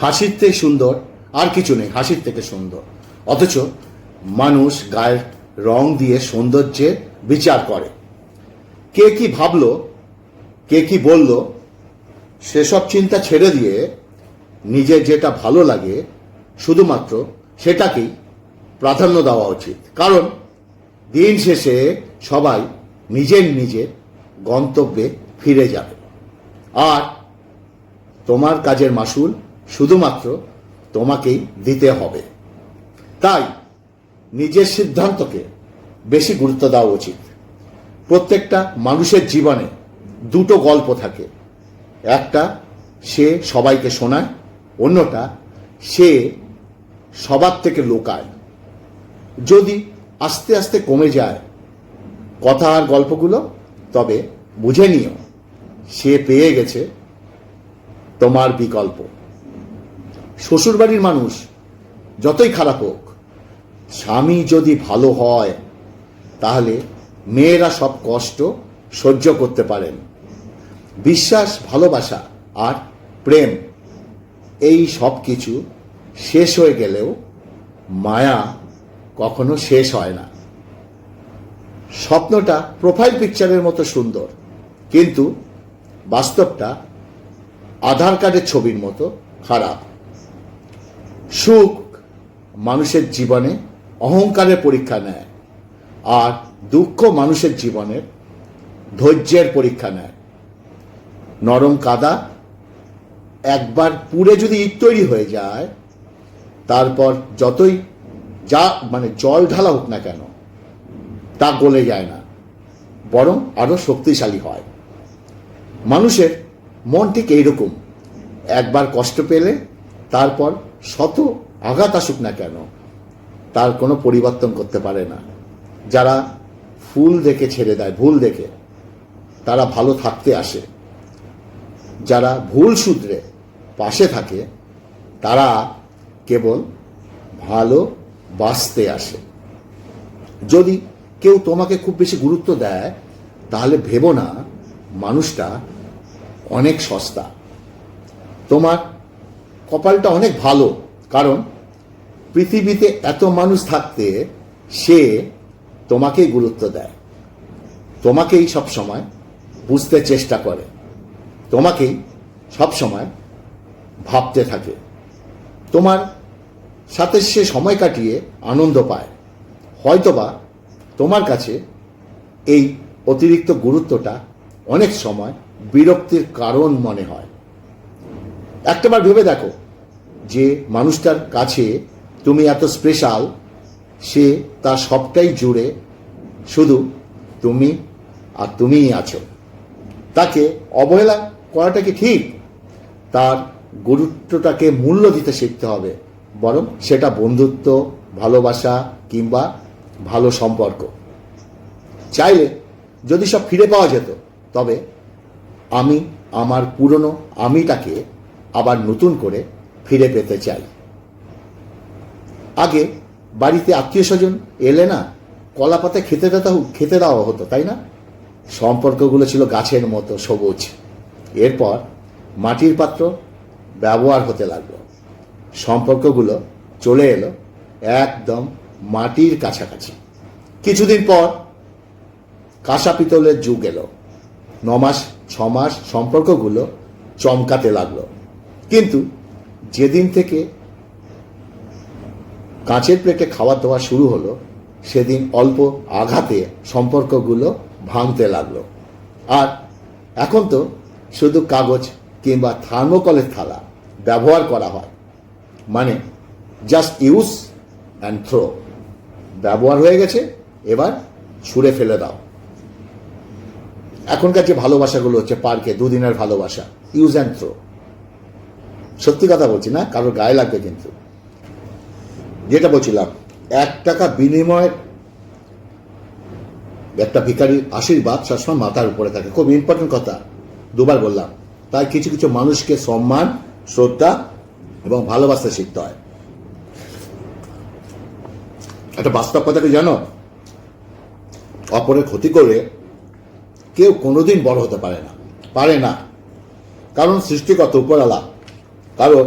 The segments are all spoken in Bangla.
হাসির থেকে সুন্দর, আর কিছু নেই, হাসির থেকে সুন্দর। অথচ মানুষ গায়ের রং দিয়ে সৌন্দর্যের বিচার করে। কে কি ভাবলো, কে কি বলল, সেসব চিন্তা ছেড়ে দিয়ে নিজের যেটা ভালো লাগে, শুধুমাত্র সেটাকেই প্রাধান্য দেওয়া উচিত। কারণ দিন শেষে সবাই নিজের নিজের গন্তব্যে ফিরে যাবে। আর তোমার কাজের মাসুল শুধুমাত্র তোমাকেই দিতে হবে। তাই নিজের সিদ্ধান্তকে বেশি গুরুত্ব দেওয়া উচিত। প্রত্যেকটা মানুষের জীবনে দুটো গল্প থাকে। একটা, সে সবাইকে শোনায়। অন্যটা, সে সবার থেকে লোকায়। যদি আস্তে আস্তে কমে যায় কথা আর গল্পগুলো, তবে বুঝে নিও, সে পেয়ে গেছে তোমার বিকল্প। শ্বশুরবাড়ির মানুষ যতই খারাপ হোক, স্বামী যদি ভালো হয়, তাহলে মেয়েরা সব কষ্ট সহ্য করতে পারেন। বিশ্বাস, ভালোবাসা আর প্রেম, এই সব কিছু শেষ হয়ে গেলেও মায়া কখনো শেষ হয় না। স্বপ্নটা প্রোফাইল পিকচারের মতো সুন্দর, কিন্তু বাস্তবটা আধার কার্ডের ছবির মতো খারাপ। সুখ মানুষের জীবনে, অহংকারের পরীক্ষা নেয়। আর দুঃখ মানুষের জীবনের ধৈর্যের পরীক্ষা নেয়। নরম কাদা একবার পুড়ে যদি ইট তৈরি হয়ে যায়, তারপর যতই যা মানে জল ঢালা হোক না কেন, তা গলে যায় না। বরং আরও শক্তিশালী হয়। মানুষের মন ঠিক এইরকম। একবার কষ্ট পেলে, তারপর শত আঘাত আসুক না কেন, তার কোনো পরিবর্তন করতে পারে না। যারা ফুল দেখে ছেড়ে দেয়, ভুল দেখে, তারা ভালো থাকতে আসে। যারা ভুল সূত্রে পাশে থাকে, তারা কেবল ভালো বাঁচতে আসে। যদি কেউ তোমাকে খুব বেশি গুরুত্ব দেয়, তাহলে ভেবো না, মানুষটা অনেক সস্তা। তোমার কপালটা অনেক ভালো। কারণ পৃথিবীতে এত মানুষ থাকতে সে তোমাকেই গুরুত্ব দেয়। তোমাকেই সব সময় বুঝতে চেষ্টা করে। তোমাকেই সব সময় ভাবতে থাকে। তোমার সাথে সে সময় কাটিয়ে আনন্দ পায়। হয়তোবা তোমার কাছে এই অতিরিক্ত গুরুত্বটা অনেক সময় বিরক্তির কারণ মনে হয়। একটাবার ভেবে দেখো যে মানুষটার কাছে তুমি এত স্পেশাল সে তার সবটাই জুড়ে শুধু তুমি আর তুমিই আছো। তাকে অবহেলা করাটা কি ঠিক? তার গুরুত্বটাকে মূল্য দিতে শিখতে হবে, বরং সেটা বন্ধুত্ব, ভালোবাসা কিংবা ভালো সম্পর্ক। চাইলে যদি সব ফিরে পাওয়া যেত, তবে আমি, আমার পুরনো আমিটাকে আবার নতুন করে ফিরে পেতে চাই। আগে বাড়িতে আত্মীয় স্বজন এলে না কলা পাতা খেতে দেওয়া খেতে দেওয়া হতো, তাই না? সম্পর্কগুলো ছিল গাছের মতো সবুজ। এরপর মাটির পাত্র ব্যবহার হতে লাগল। সম্পর্কগুলো চলে এলো একদম মাটির কাছাকাছি। কিছুদিন পর কাঁসা পিতলের যুগ এলো। নমাস, ছমাস সম্পর্কগুলো চমকাতে লাগল। কিন্তু যেদিন থেকে কাঁচের প্লেটে খাওয়া দাওয়া শুরু হলো, সেদিন অল্প আঘাতে সম্পর্কগুলো ভাঙতে লাগল। আর এখন তো শুধু কাগজ কিংবা থার্মোকলের থালা ব্যবহার করা হয়। মানে জাস্ট ইউজ অ্যান্ড থ্রো ব্যবহার হয়ে গেছে, এবার ছুঁড়ে ফেলে দাও। এখনকার যে ভালোবাসাগুলো হচ্ছে পার্কে, দুদিনের ভালোবাসা ইউজ অ্যান্ড থ্রো সত্যি কথা বলছি না, কারোর গায়ে লাগবে কিন্তু। যেটা বলছিলাম, এক টাকা বিনিময়ের একটা ভিখারির আশীর্বাদ সবসময় মাথার উপরে থাকে। খুব ইম্পর্টেন্ট কথা, দুবার বললাম। তাই কিছু কিছু মানুষকে সম্মান, শ্রদ্ধা এবং ভালোবাসতে শিখতে হয়। একটা বাস্তব কথা কি জানো? অপরের ক্ষতি করে কেউ কোনোদিন বড় হতে পারে না পারে না। কারণ সৃষ্টিগত উপরালা কারণ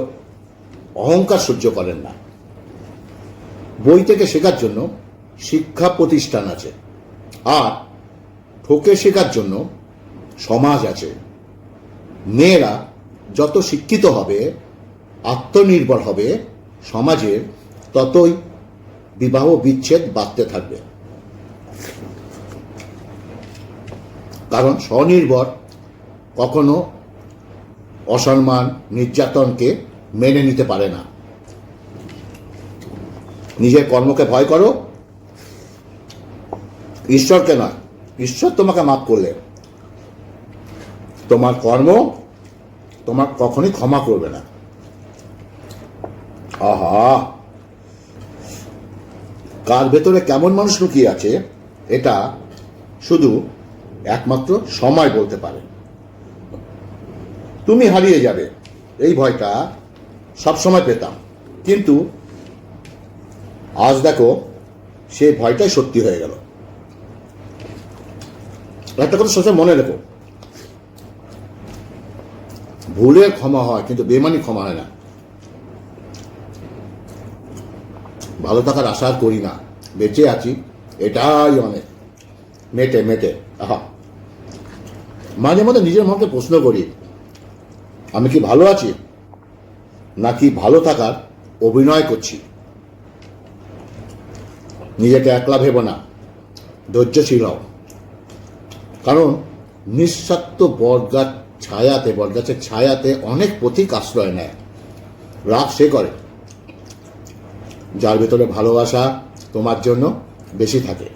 অহংকার সহ্য করেন না। বই থেকে শেখার জন্য শিক্ষা প্রতিষ্ঠান আছে। আর ঠকে শেখার জন্য সমাজ আছে। মেয়েরা যত শিক্ষিত হবে, আত্মনির্ভর হবে সমাজের ততই বিবাহ বিচ্ছেদ বাড়তে থাকবে। কারণ স্বনির্ভর কখনো অসম্মান নির্যাতনকে মেনে নিতে পারে না। নিজের কর্মকে ভয় করো। ঈশ্বরকে নয়, ঈশ্বর তোমাকে মাফ করলে। তোমার কর্ম তোমার কখনই ক্ষমা করবে না। আহা! কার ভেতরে কেমন মানুষ লুকিয়ে আছে, এটা শুধু একমাত্র সময় বলতে পারে। তুমি হারিয়ে যাবে। এই ভয়টা সবসময় পেতাম। কিন্তু আজ দেখো, সেই ভয়টাই সত্যি হয়ে গেল। একটা কথা সোজা মনে রেখো। ভুলের ক্ষমা হয়, কিন্তু বেমানি ক্ষমা হয় না। ভালো থাকার আশা করি না। বেঁচে আছি, এটাই অনেক। মেটে মেটে। আহা। মাঝে মধ্যে নিজের মনকে প্রশ্ন করি আমি কি ভালো আছি? নাকি ভালো থাকার অভিনয় করছি? নিজেকে একলা ভেবো না ধৈর্যশীল হও কারণ নিঃস্বার্থ বটগাছ ছায়াতে, বটগাছের ছায়াতে অনেক পথিক আশ্রয় নেয়। রাগ সে করে, যার ভেতরে ভালোবাসা তোমার জন্য বেশি থাকে।